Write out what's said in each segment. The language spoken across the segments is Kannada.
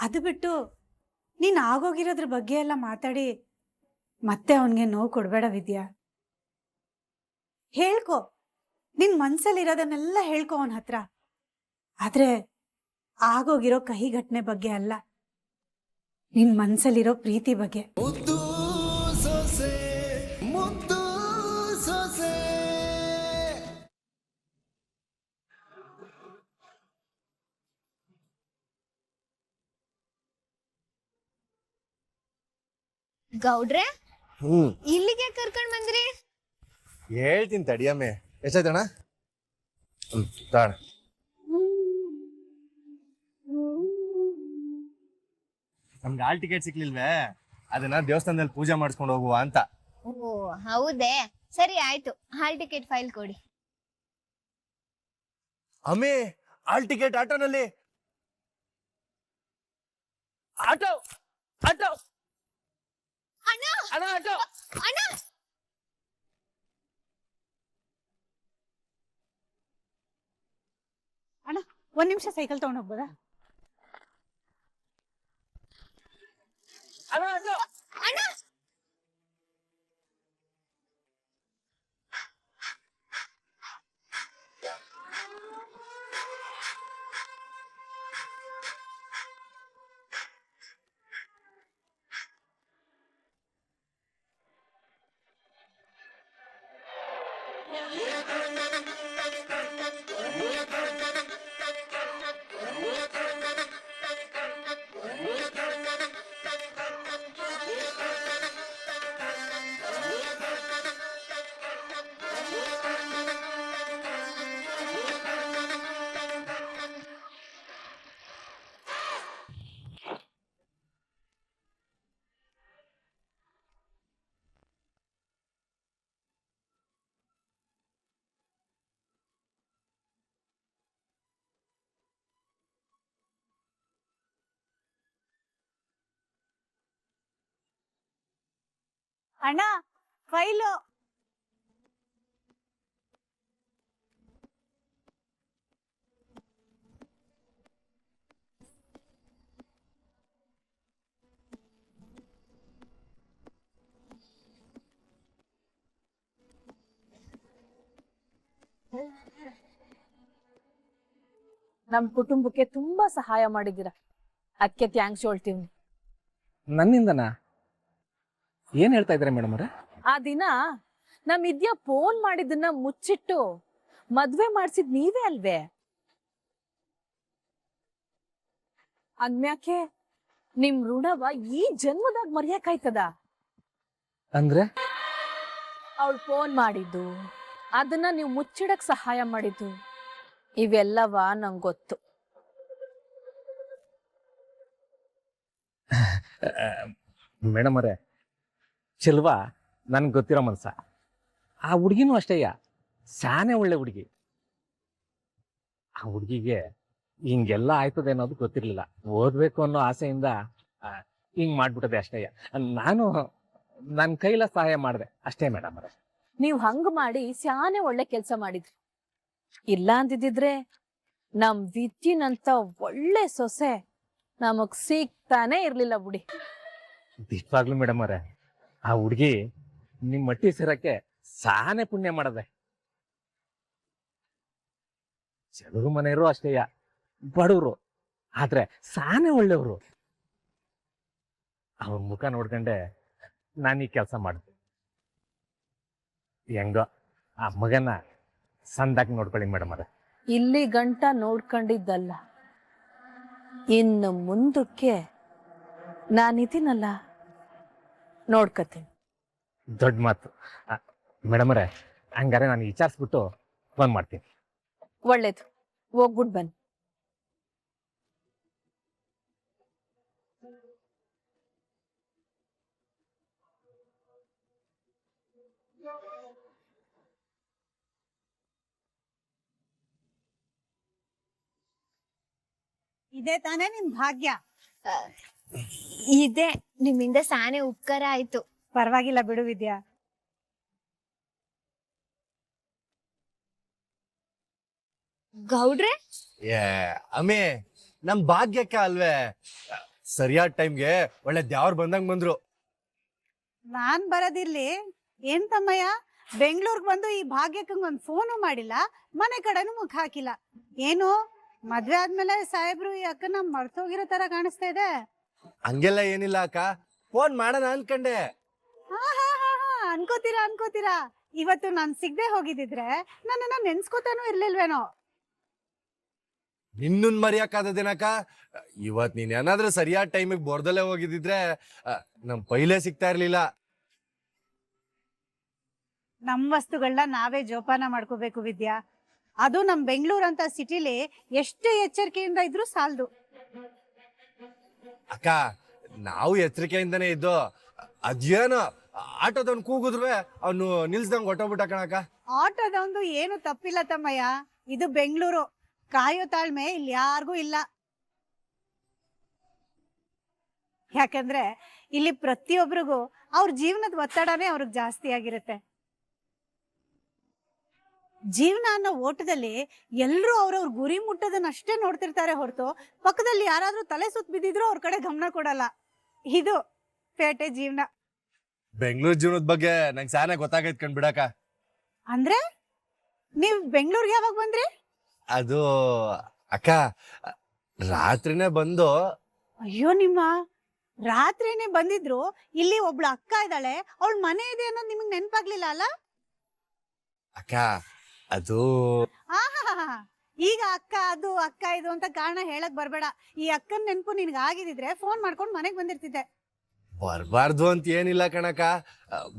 ಅದು ಬಿಟ್ಟು ನೀನ್ ಆಗೋಗಿರೋದ್ರ ಬಗ್ಗೆ ಎಲ್ಲ ಮಾತಾಡಿ ಮತ್ತೆ ಅವನಿಗೆ ನೋವು ಕೊಡಬೇಡ ವಿದ್ಯಾ. ಹೇಳ್ಕೊ. ನಿನ್ ಮನ್ಸಲ್ಲಿರೋದನ್ನೆಲ್ಲ ಹೇಳ್ಕೊ ಅವನ ಹತ್ರ. ಆದ್ರೆ ಆಗೋಗಿರೋ ಕಹಿ ಘಟನೆ ಬಗ್ಗೆ ಅಲ್ಲ. ನಿನ್ ಮನ್ಸಲ್ಲಿರೋ ಪ್ರೀತಿ ಬಗ್ಗೆ. ಗೌಡ್ರೆ? ಹ್ಮ್. ಇಲ್ಲಿಗೆ ಕರ್ಕೊಂಡ್ ಬಂದ್ರಿ? ಹೇಳ್ತೀನಿ ತಡಿಯಮ್ಮೆ ಎಷ್ಟಾಯ್ತಣ್ಣ? ಹ್ಮ್ ತಾಣ. ನಮ್ಗೆ ಆಲ್ ಟಿಕೆಟ್ ಸಿಕ್ಲಿಲ್ವೇ? ಅದನ್ನ ದೇವಸ್ಥಾನದಲ್ಲಿ ಪೂಜೆ ಮಾಡಿಸ್ಕೊಂಡು ಹೋಗುವ ಅಂತ. ಓ ಹೌದೇ. ಸರಿ ಆಯ್ತು. ಹಾಲ್ ಟಿಕೆಟ್ ಫೈಲ್ ಕೊಡಿ. ಅಮ್ಮೆ ಹಾಲ್ ಟಿಕೆಟ್ ಆಟೋನಲ್ಲಿ. Auto auto. ಅಣ್ಣ ಅಣ್ಣ ಆಟೋ ಅಣ್ಣ ಅಣ್ಣ ಒಂದ್ ನಿಮಿಷ ಸೈಕಲ್ ತಗೊಂಡ್ ಹೋಗ್ಬೋದಾ ಅಣ್ಣ ಆಟೋ ಅಣ್ಣ ಫೈಲು. ನಮ್ ಕುಟುಂಬಕ್ಕೆ ತುಂಬಾ ಸಹಾಯ ಮಾಡಿದ್ದೀರಾ. ಅದಕ್ಕೆ ಥ್ಯಾಂಕ್ಸ್ ಹೇಳ್ತೀವಿ ನನ್ನಿಂದನಾ? ಏನ್ ಹೇಳ್ತಾ ಇದ್ದಾರೆ ಮೇಡಮ್ ಅವ್ರೆ? ಆ ದಿನ ನಮ್ ಇದ್ಯ ಫೋನ್ ಮಾಡಿದ್ದನ್ನ ಮುಚ್ಚಿಟ್ಟು ಮದ್ವೆ ಮಾಡ್ಸಿದ್ ನೀವೇ ಅಲ್ವೇ? ಅಂದ್ಮ್ಯಾಕೆ ನಿಮ್ ಋಣವ ಈ ಜನ್ಮದಾಗ ಮರ್ಯಾಕಾಯ್ತದ? ಅಂದ್ರೆ? ಅವಳು ಫೋನ್ ಮಾಡಿದ್ದು ಅದನ್ನ ನೀವು ಮುಚ್ಚಿಡಕ್ ಸಹಾಯ ಮಾಡಿದ್ದು ಇವೆಲ್ಲವ ನಂಗ್ ಗೊತ್ತು. ಮೇಡಮ್ ಅವರೇ ಚೆಲ್ವಾ? ನನ್ಗೆ ಗೊತ್ತಿರೋ ಮನ್ಸ ಆ ಹುಡುಗಿನೂ ಅಷ್ಟೇಯ ಸಾನೆ ಒಳ್ಳೆ ಹುಡುಗಿ. ಆ ಹುಡುಗಿಗೆ ಹಿಂಗೆಲ್ಲ ಆಯ್ತದೆ ಅನ್ನೋದು ಗೊತ್ತಿರಲಿಲ್ಲ. ಓದಬೇಕು ಅನ್ನೋ ಆಸೆಯಿಂದ ಹಿಂಗೆ ಮಾಡ್ಬಿಟ್ಟದೆ ಅಷ್ಟೇಯ ನಾನು ನನ್ನ ಕೈಲ ಸಹಾಯ ಮಾಡಿದೆ. ಅಷ್ಟೇ ಮೇಡಮ್ ಅವರೇ. ನೀವು ಹಂಗ್ ಮಾಡಿ ಸ್ಯಾನೆ ಒಳ್ಳೆ ಕೆಲಸ ಮಾಡಿದ್ರಿ. ಇಲ್ಲ ಅಂದಿದ್ರೆ ನಮ್ ವಿದ್ಯನಂತ ಒಳ್ಳೆ ಸೊಸೆ ನಮಗ್ ಸಿಗ್ತಾನೆ ಇರ್ಲಿಲ್ಲ ಬಿಡಿ. ನಿಜವಾಗ್ಲೂ ಮೇಡಮ್ ಅವರೇ. ಆ ಹುಡುಗಿ ನಿಮ್ಮ ಮಟ್ಟಿ ಸೇರಕ್ಕೆ ಸಾನೆ ಪುಣ್ಯ ಮಾಡದೆ. ಚೆಲುವು ಮನೆಯವರು ಅಷ್ಟೇಯ ಬಡವರು, ಆದ್ರೆ ಸಾನೆ ಒಳ್ಳೆಯವರು. ಅವ್ರ ಮುಖ ನೋಡ್ಕೊಂಡೆ ನಾನು ಈ ಕೆಲಸ ಮಾಡಿದೆ. ಹೆಂಗೋ, ಆ ಮಗನ ಸಂದಾಗಿ ನೋಡ್ಕೊಳ್ಳಿ ಮೇಡಮ್ ಅವರೇ. ಇಲ್ಲಿ ಗಂಟ ನೋಡ್ಕೊಂಡಿದ್ದಲ್ಲ, ಇನ್ನು ಮುಂದಕ್ಕೆ ನಾನಿದ್ದೀನಲ್ಲ ನೋಡ್ಕತೀನಿ. ದೊಡ್ಡ ಮಾತು. ಮೇಡಮ್ ಅವರೇ ಹಂಗಾರೆ ನಾನು ವಿಚಾರಿಸ್ಬಿಟ್ಟು ಫೋನ್ ಮಾಡ್ತೀನಿ. ಒಳ್ಳೇದು. ಹೋಗ್ಬಿಟ್ ಬನ್ನಿ. ಇದೇ ತಾನೇ ನಿಮ್ ಭಾಗ್ಯ? ಇದೆ. ನಿಮ್ಮಿಂದ ಸಾನೆ ಉಪಕಾರ ಆಯ್ತು. ಪರವಾಗಿಲ್ಲ ಬಿಡು ವಿದ್ಯಾ. ಗೌಡ್ರೆ? ಏ ಅಮ್ಮೆ ನಮ್ ಭಾಗ್ಯಕ್ಕೆ ಅಲ್ವೇ? ಸರಿಯಾದ ಟೈಮ್ಗೆ ಒಳ್ಳೆ ದ್ಯಾವ್ರು ಬಂದಂಗ್ ಬಂದ್ರು. ನಾನ್ ಬರೋದಿರ್ಲಿ. ಏನ್ ತಮ್ಮಯ್ಯ? ಬೆಂಗಳೂರಿಗೆ ಬಂದು ಈ ಭಾಗ್ಯಕ್ಕಂಗ್ ಒಂದ್ ಫೋನು ಮಾಡಿಲ್ಲ ಮನೆ ಕಡೆನೂ ಮುಖ ಹಾಕಿಲ್ಲ. ಏನು? ಮದ್ವೆ ಆದ್ಮೇಲೆ ಸಾಹೇಬ್ರು ಈ ಅಕ್ಕನ ಮರ್ತೋಗಿರೋ ತರ ಕಾಣಿಸ್ತಾ ಇದೆ. ಹಂಗೆಲ್ಲ ಏನಿಲ್ಲ ಅಕ್ಕ. ಫೋನ್ ಮಾಡೋಣ ಅನ್ಕಂಡೆ. ಅನ್ಕೋತೀರಾ ಅನ್ಕೋತೀರಾ. ಇವತ್ತು ನಾನ್ ಸಿಗ್ದೆ ಹೋಗಿದ್ದಿದ್ರೆ ನನ್ನನ್ನ ನೆನ್ಸ್ಕೋತಾನು ಇರ್ಲಿಲ್ವೇನೋ. ನಿನ್ನನ್ ದಿನಕ ಇವತ್ ನೀನ್ ಏನಾದ್ರೂ ಸರಿಯಾದ ಟೈಮಿಗೆ ಬೋರ್ದಲ್ಲೇ ಹೋಗಿದ್ದಿದ್ರೆ ಆ, ನಮ್ ಪೈಲೇ ಸಿಗ್ತಾ ಇರ್ಲಿಲ್ಲ. ನಮ್ ವಸ್ತುಗಳನ್ನ ನಾವೇ ಜೋಪಾನ ಮಾಡ್ಕೋಬೇಕು ವಿದ್ಯಾ. ಅದು ನಮ್ ಬೆಂಗಳೂರಂತ ಅಂತ ಸಿಟಿಲಿ ಎಷ್ಟು ಎಚ್ಚರಿಕೆಯಿಂದ ಇದ್ರೂ ಸಾಲದು. ಅಕ್ಕ, ನಾವು ಎಚ್ಚರಿಕೆಯಿಂದನೇ ಇದ್ದು ಅದೇನೋ ಆಟೋದವ್ನು ಕೂಗುದ್ರು ಅವನು ನಿಲ್ಸ್ದಂಗ್ ಹೊಟ್ಟೋಗ್ಬಿಟ್ಟ ಕಣಕ್ಕ ಆಟೋದೊಂದು ಏನು ತಪ್ಪಿಲ್ಲ ತಮ್ಮಯ್ಯ, ಇದು ಬೆಂಗಳೂರು. ಕಾಯೋ ತಾಳ್ಮೆ ಇಲ್ಲಿ ಯಾರಿಗೂ ಇಲ್ಲ. ಯಾಕಂದ್ರೆ ಇಲ್ಲಿ ಪ್ರತಿಯೊಬ್ಬರಿಗೂ ಅವ್ರ ಜೀವನದ ಒತ್ತಡನೇ ಅವ್ರಿಗೆ ಜಾಸ್ತಿ ಆಗಿರುತ್ತೆ. ಜೀವನ ಅನ್ನೋ ಓಟದಲ್ಲಿ ಎಲ್ಲರೂ ಅವ್ರವ್ರ ಗುರಿ ಮುಟ್ಟೋದನ್ನ ಅಷ್ಟೇ ನೋಡ್ತಿರ್ತಾರೆ ಹೊರತು ಪಕ್ಕದಲ್ಲಿ ಯಾರಾದ್ರೂ ತಲೆ ಸುತ್ತ ಬಿದ್ದಿದ್ರು ಅವ್ರ ಕಡೆ ಗಮನ ಕೊಡಲ್ಲ. ಇದು ಪೇಟೆ ಜೀವನ. ಬೆಂಗಳೂರು ಜೀವನದ ಬಗ್ಗೆ ನಂಗೆ ಸಾನೆ ಗೊತ್ತಾಗೈತ್ ಕಣ್ ಬಿಡಕ ಅಂದ್ರೆ? ನೀವ್ ಬೆಂಗಳೂರಿಗೆ ಯಾವಾಗ ಬಂದ್ರಿ? ಅದು ಅಕ್ಕ ರಾತ್ರಿನೇ ಬಂದು ಅಯ್ಯೋ ನಿಮ್ಮ ರಾತ್ರಿನೇ ಬಂದಿದ್ರು ಇಲ್ಲಿ ಒಬ್ಳು ಅಕ್ಕ ಇದ್ದಾಳೆ ಅವಳ ಮನೆ ಇದೆ ಅನ್ನೋದು ನಿಮಗೆ ನೆನ್ಪಾಗ್ಲಿಲ್ಲ ಅಲ್ಲ? ಅಕ್ಕ ಅದು ಆಹಾಹಾಹಾ. ಈಗ ಅಕ್ಕ ಅದು ಅಕ್ಕ ಇದು ಅಂತ ಕಾರಣ ಹೇಳಕ್ ಬರ್ಬೇಡ. ಈ ಅಕ್ಕನ ನೆನಪು ನಿನ್ಗೆ ಆಗಿದಿದ್ರೆ ಫೋನ್ ಮಾಡ್ಕೊಂಡು ಮನೆಗ್ ಬಂದಿರ್ತಿದ್ದೆ. ಬರಬಾರ್ದು ಅಂತ ಏನಿಲ್ಲ ಕಣಕ್ಕ.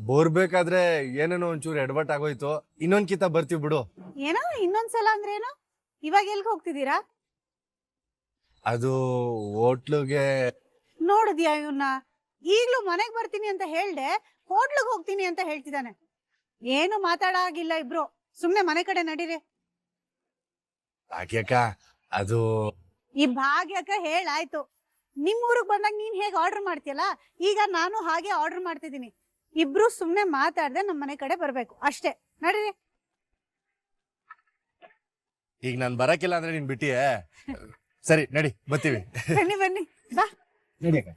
ಬೋರ್ಬೇಕಾದ್ರೆ ಏನೇನೋ ಒಂಚೂರು ಎಡವಟ್ ಆಗೋಯ್ತು. ಇನ್ನೊಂದ್ ಕಿತ ಬರ್ತೀವಿ ಬಿಡು. ಏನೋ ಇನ್ನೊಂದ್ಸಲ ಅಂದ್ರೆ ಏನೋ? ಇವಾಗ ಎಲ್ಗ್ ಹೋಗ್ತಿದ್ದೀರಾ? ಅದು ಹೋಟ್ಲುಗೆ ನೋಡಿದ್ಯಾ ಇವನ್ನ ಈಗ್ಲೂ ಮನೆಗ್ ಬರ್ತೀನಿ ಅಂತ ಹೇಳ್ದೆ ಹೋಟ್ಲಿಗೆ ಹೋಗ್ತೀನಿ ಅಂತ ಹೇಳ್ತಿದ್ದಾನೆ. ಏನು ಮಾತಾಡಾಗಿಲ್ಲ ಇಬ್ರು. ಸುಮ್ನೆ ಮನೆ ಕಡೆ ನಡೀರಿ. ಭಾಗ್ಯಕ್ಕ ಅದು ಈ ಭಾಗ್ಯಕ್ಕ ಹೇಳಾಯ್ತು ನಿಮ್ ಊರಿಗೆ ಬಂದಾಗ ನೀನ್ ಹೇಗೆ ಆರ್ಡರ್ ಮಾಡ್ತೀಯಲ್ಲ? ಈಗ ನಾನು ಹಾಗೆ ಆರ್ಡರ್ ಮಾಡ್ತಿದ್ದೀನಿ. ಇಬ್ರು ಸುಮ್ನೆ ಮಾತಾಡ್ದೆ ನಮ್ಮ ಮನೆ ಕಡೆ ಬರ್ಬೇಕು. ಅಷ್ಟೇ. ನಡೀರಿ. ಈಗ ನಾನ್ ಬರಕಿಲ್ಲ ಅಂದ್ರೆ ನೀನ್ ಬಿಟ್ಟಿಯೇ? ಸರಿ ನಡಿ ಬರ್ತೀವಿ. ಬನ್ನಿ ಬನ್ನಿ. ಬಾ. ನಡಿ ಅಕ್ಕ.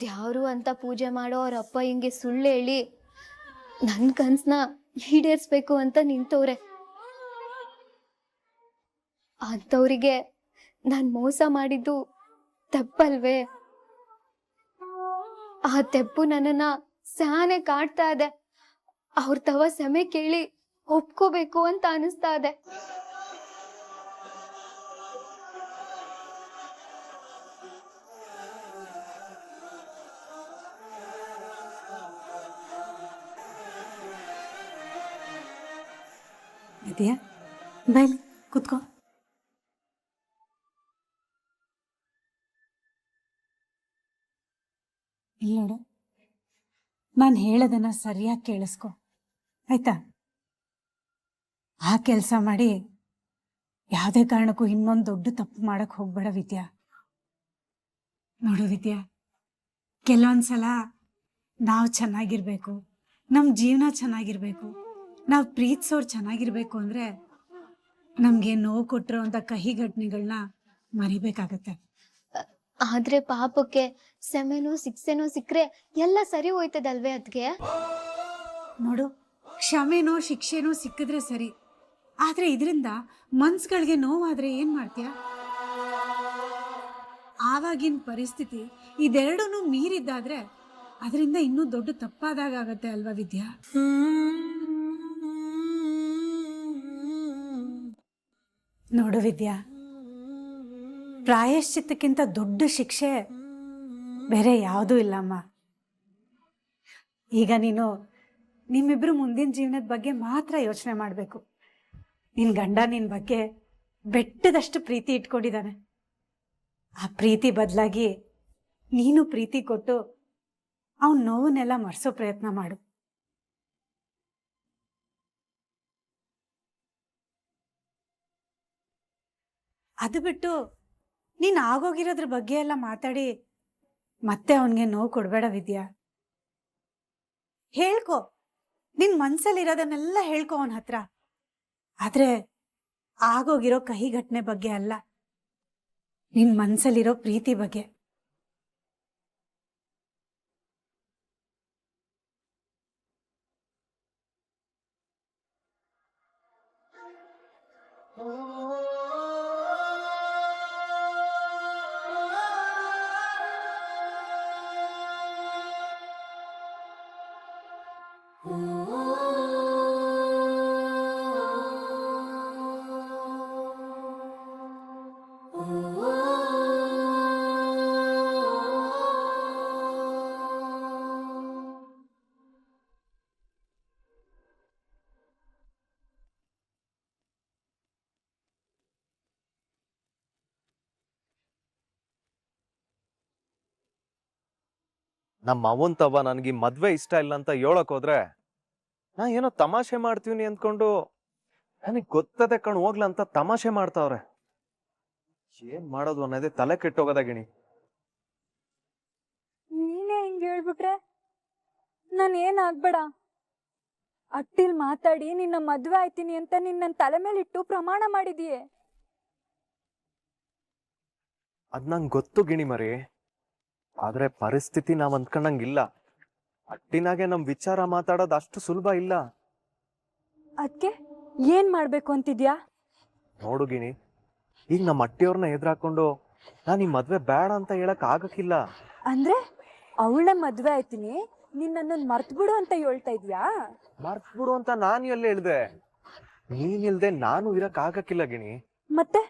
ದ್ಯಾವ್ರು ಅಂತ ಪೂಜೆ ಮಾಡೋ ಅವ್ರ ಅಪ್ಪ ಹಿಂಗೆ ಸುಳ್ಳು ಹೇಳಿ ನನ್ನ ಕನ್ಸ್ನ ಈಡೇರಿಸ್ಬೇಕು ಅಂತ ನಿಂತವ್ರೆ. ಅಂಥವ್ರಿಗೆ ನಾನು ಮೋಸ ಮಾಡಿದ್ದು ತಪ್ಪಲ್ವೇ? ಆ ತೆಪ್ಪು ನನ್ನನ್ನ ಸ್ಯಾನೆ ಕಾಡ್ತಾ ಇದೆ. ಅವ್ರ ತವ ಸೆಮೆ ಕೇಳಿ ಒಪ್ಕೋಬೇಕು ಅಂತ ಅನಿಸ್ತಾ ಇದೆ. ಇದೆಯಾ ಬೈಲಿ ಕುತ್ಕೋ. ಇಲ್ಲ ನೋಡು, ನಾನು ಹೇಳೋದನ್ನ ಸರಿಯಾಗಿ ಕೇಳಿಸ್ಕೊ. ಆಯ್ತಾ? ಆ ಕೆಲಸ ಮಾಡಿ ಯಾವುದೇ ಕಾರಣಕ್ಕೂ ಇನ್ನೊಂದು ದೊಡ್ಡ ತಪ್ಪು ಮಾಡಕ್ ಹೋಗ್ಬೇಡ ವಿದ್ಯಾ. ನೋಡು ವಿದ್ಯಾ, ಕೆಲವೊಂದ್ಸಲ ನಾವು ಚೆನ್ನಾಗಿರ್ಬೇಕು ನಮ್ಮ ಜೀವನ ಚೆನ್ನಾಗಿರ್ಬೇಕು. ನಾವು ಪ್ರೀತಿಸೋರು ಚೆನ್ನಾಗಿರ್ಬೇಕು ಅಂದರೆ ನಮಗೆ ನೋವು ಕೊಟ್ಟಿರೋ ಅಂತ ಕಹಿ ಘಟನೆಗಳನ್ನ ಮರಿಬೇಕಾಗತ್ತೆ. ಆದ್ರೆ ಪಾಪಕ್ಕೆ ಸೆಮೆನೋ ಸಿಕ್ಸೆನೋ ಸಿಕ್ಕರೆ ಎಲ್ಲ ಸರಿ ಹೋಯ್ತದಲ್ವೇ ಅದ್ಗೆ? ನೋಡು ಕ್ಷಮೆನೋ ಶಿಕ್ಷೆನೋ ಸಿಕ್ಕಿದ್ರೆ ಸರಿ. ಆದ್ರೆ ಇದರಿಂದ ಮನ್ಸುಗಳಿಗೆ ನೋವಾದರೆ ಏನು ಮಾಡ್ತೀಯ? ಆವಾಗಿನ ಪರಿಸ್ಥಿತಿ ಇದೆರಡೂ ಮೀರಿದ್ದಾದ್ರೆ ಅದರಿಂದ ಇನ್ನೂ ದೊಡ್ಡ ತಪ್ಪಾದಾಗ ಆಗತ್ತೆ ಅಲ್ವಾ ವಿದ್ಯಾ? ನೋಡು ವಿದ್ಯಾ ಪ್ರಾಯಶ್ಚಿತ್ತಕ್ಕಿಂತ ದೊಡ್ಡ ಶಿಕ್ಷೆ ಬೇರೆ ಯಾವುದೂ ಇಲ್ಲಮ್ಮ. ಈಗ ನೀನು ನಿಮ್ಮಿಬ್ರು ಮುಂದಿನ ಜೀವನದ ಬಗ್ಗೆ ಮಾತ್ರ ಯೋಚನೆ ಮಾಡಬೇಕು. ನಿನ್ನ ಗಂಡ ನಿನ್ನ ಬಗ್ಗೆ ಬೆಟ್ಟದಷ್ಟು ಪ್ರೀತಿ ಇಟ್ಕೊಂಡಿದ್ದಾನೆ. ಆ ಪ್ರೀತಿ ಬದಲಾಗಿ ನೀನು ಪ್ರೀತಿ ಕೊಟ್ಟು ಅವನ ನೋವನ್ನೆಲ್ಲ ಮರೆಸೋ ಪ್ರಯತ್ನ ಮಾಡು. ಅದು ಬಿಟ್ಟು ನೀನು ಆಗೋಗಿರೋದ್ರ ಬಗ್ಗೆ ಎಲ್ಲ ಮಾತಾಡಿ ಮತ್ತೆ ಅವನಿಗೆ ನೋವು ಕೊಡಬೇಡ ವಿದ್ಯಾ. ಹೇಳ್ಕೊ. ನಿನ್ ಮನ್ಸಲ್ಲಿರೋದನ್ನೆಲ್ಲ ಹೇಳ್ಕೊ ಅವನ ಹತ್ರ. ಆದ್ರೆ ಆಗೋಗಿರೋ ಕಹಿ ಘಟನೆ ಬಗ್ಗೆ ಅಲ್ಲ. ನಿನ್ನ ಮನಸ್ಸಲ್ಲಿರೋ ಪ್ರೀತಿ ಬಗ್ಗೆ. ನಮ್ಮ ಅವನ್ ತವ ನನಗೆ ಮದ್ವೆ ಇಷ್ಟ ಇಲ್ಲ ಅಂತ ಹೇಳಕ್ ಹೋದ್ರೆ ನಾ ಏನೋ ತಮಾಷೆ ಮಾಡ್ತೀವಿ ಅಂದ್ಕೊಂಡು ನನಗೆ ಗೊತ್ತದೆ ಕಣ್ ಹೋಗ್ಲ ಅಂತ ತಮಾಷೆ ಮಾಡ್ತಾವ್ರೆ. ಏನ್ ಮಾಡೋದು ಅನ್ನೋದೇ ತಲೆ ಕೆಟ್ಟೋಗದ ಗಿಣಿ. ನೀನೇ ಹಿಂಗ್ ಹೇಳ್ಬಿಟ್ರೆ ನಾನು ಏನಾಗ್ಬೇಡ ಅಟ್ಟಿಲ್ ಮಾತಾಡಿ ನಿನ್ನ ಮದ್ವೆ ಆಯ್ತೀನಿ ಅಂತ ನಿನ್ನ ತಲೆ ಮೇಲೆ ಇಟ್ಟು ಪ್ರಮಾಣ ಮಾಡಿದೀಯೆ ಅದ್ ನಂಗೆ ಗೊತ್ತು ಗಿಣಿ ಮರಿ. ಆದ್ರೆ ಪರಿಸ್ಥಿತಿ ನಾವ್ ಅಂದ್ಕೊಂಡಂಗಿಲ್ಲ. ಅಟ್ಟಿನಾಗೆ ನಮ್ ವಿಚಾರ ಮಾತಾಡೋದು ಅಷ್ಟು ಸುಲಭ ಇಲ್ಲ. ಅದ್ಕೆ ಏನ್ ಮಾಡ್ಬೇಕು ಅಂತಿದ್ಯಾ? ನೋಡು ಗಿಣಿ ಈಗ ನಮ್ಮ ಅಟ್ಟಿಯವ್ರನ್ನ ಎದುರಾಕೊಂಡು ನಾನು ಈ ಮದ್ವೆ ಬೇಡ ಅಂತ ಹೇಳಕ್ ಆಗಕ್ಕಿಲ್ಲ. ಅಂದ್ರೆ ಅವಳ ಮದ್ವೆ ಆಯ್ತೀನಿ ನಿನ್ ಮರ್ತು ಮರ್ತ್ ಬಿಡು ಅಂತ ಹೇಳ್ತಾ ಇದ್ಯಾ? ಮರ್ತ್ ಬಿಡು ಅಂತ ನಾನು ಎಲ್ಲ ಹೇಳ್ದೆ? ನೀನ್ ಇಲ್ದೆ ನಾನು ಇರಕ್ ಆಗಕ್ಕಿಲ್ಲ ಗಿಣಿ. ಮತ್ತೆ?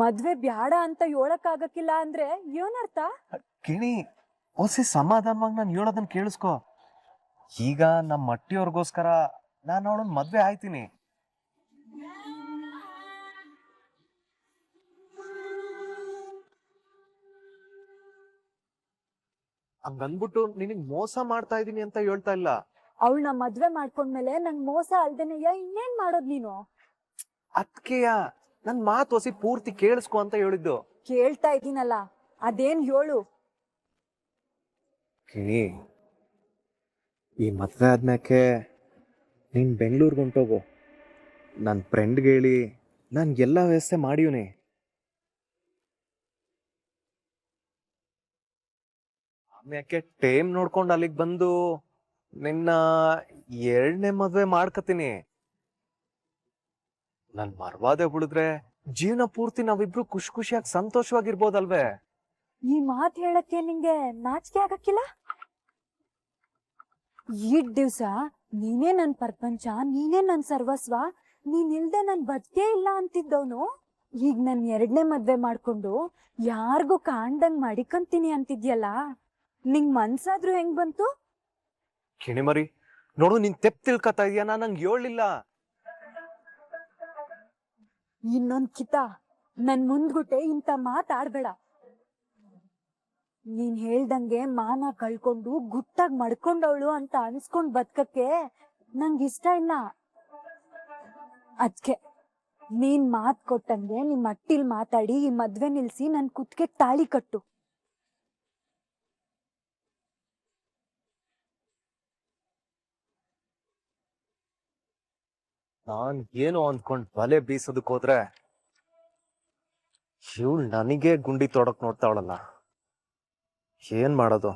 ಮದ್ವೆ ಬ್ಯಾಡ ಅಂತ ಹೇಳಕ್ ಆಗಕ್ಕಿಲ್ಲ ಅಂದ್ರೆ ಏನರ್ಥ? ಗಿಣಿ ಹೊಸಿ ಸಮಾಧಾನವಾಗಿ ನಾನು ಹೇಳೋದನ್ನ ಕೇಳಿಸ್ಕೊ. ಈಗ ನಮ್ಮ ಮಟ್ಟಿಯವ್ರಿಗೋಸ್ಕರ ನಾನು ಅವಳನ್ನ ಮದ್ವೆ ಆಯ್ತೀನಿ. ಹಂಗಂದ್ಬಿಟ್ಟು ನಿನಗ್ ಮೋಸ ಮಾಡ್ತಾ ಇದೀನಿ ಅಂತ ಹೇಳ್ತಾ ಇಲ್ಲ? ಅವಳನ್ನ ಮದ್ವೆ ಮಾಡ್ಕೊಂಡ್ಮೇಲೆ ನಂಗ್ ಮೋಸ ಅಲ್ದೇನೆಯ ಇನ್ನೇನ್ ಮಾಡೋದ್ ನೀನು? ಅದ್ಕೆಯ? ನನ್ ಮಾತು ಹೊಸಿ ಪೂರ್ತಿ ಕೇಳಿಸ್ಕೊ ಅಂತ ಹೇಳಿದ್ದು. ಕೇಳ್ತಾ ಇದ್ದೀನಲ್ಲ ಅದೇನ್ ಹೇಳು? ಕಿಣಿ ಈ ಮದ್ವೆ ಆದ್ಮ್ಯಾಕೆ ನೀನ್ ಬೆಂಗಳೂರಿಗೆ ಹೊಂಟೋಗು. ನನ್ನ ಫ್ರೆಂಡ್ಗೆ ಹೇಳಿ ನಾನು ಎಲ್ಲ ವ್ಯವಸ್ಥೆ ಮಾಡಿವ್ನಿ. ಆಮ್ಯಾಕೆ ಟೈಮ್ ನೋಡ್ಕೊಂಡು ಅಲ್ಲಿಗೆ ಬಂದು ನಿನ್ನ ಎರಡನೇ ಮದ್ವೆ ಮಾಡ್ಕತೀನಿ. ನನ್ ಮರ್ವಾದೆ ಉಳಿದ್ರೆ ಜೀವನ ಪೂರ್ತಿ ನಾವಿಬ್ರು ಖುಷಿ ಖುಷಿಯಾಗಿ ಸಂತೋಷವಾಗಿರ್ಬೋದಲ್ವೇ? ಈ ಮಾತ್ ಹೇಳಕ್ಕೆ ನಿಂಗೆ ನಾಚಿಕೆ ಆಗಕ್ಕಿಲ್ಲ? ಈಟ್ ದಿವ್ಸ ನೀನೇ ನನ್ ಪ್ರಪಂಚ ನೀನೇ ನನ್ ಸರ್ವಸ್ವ ನೀನ್ ಇಲ್ದೆ ನನ್ ಬದುಕೇ ಇಲ್ಲ ಅಂತಿದ್ದವನು. ಈಗ ನನ್ ಎರಡನೇ ಮದ್ವೆ ಮಾಡ್ಕೊಂಡು ಯಾರಿಗೂ ಕಾಣ್ದಂಗ್ ಮಡಿಕಂತೀನಿ ಅಂತಿದ್ಯಲ್ಲ? ನಿಂಗ್ ಮನ್ಸಾದ್ರೂ ಹೆಂಗ್ ಬಂತು? ಕಿಣಿಮರಿ ನೋಡು ನೀನ್ ತೆಪ್ ತಿಳ್ಕೊತಾ ಇದೀಯ? ನಂಗೆ ಹೇಳಿಲ್ಲ ಇನ್ನೊಂದ್ ಕಿತ ನನ್ ಮುಂದ್ಗುಟ್ಟೆ ಇಂತ ಮಾತಾಡ್ಬೇಡ ನೀನ್ ಹೇಳ್ದಂಗೆ ಮಾನ ಕಳ್ಕೊಂಡು ಗುಟ್ಟಾಗ್ ಮಡ್ಕೊಂಡವಳು ಅಂತ ಅನ್ಸ್ಕೊಂಡ್ ಬದ್ಕಕ್ಕೆ ನಂಗ್ ಇಷ್ಟ ಇಲ್ಲ. ಅದ್ಕೆ ನೀನ್ ಮಾತ್ ಕೊಟ್ಟಂಗೆ ನಿಮ್ ಅಟ್ಟಿಲ್ ಮಾತಾಡಿ ಈ ಮದ್ವೆ ನಿಲ್ಸಿ ನನ್ ಕುತ್ಕೆ ತಾಳಿ ಕಟ್ಟು. ನಾನ್ ಏನು ಅಂದ್ಕೊಂಡ್ ಬಲೆ ಬೀಸೋದಕ್ ಹೋದ್ರೆ ಇವಳು ನನಗೆ ಗುಂಡಿ ತೊಡಕ್ ನೋಡ್ತಾವಳಲ್ಲ. ಏನ್ ಮಾಡೋದು?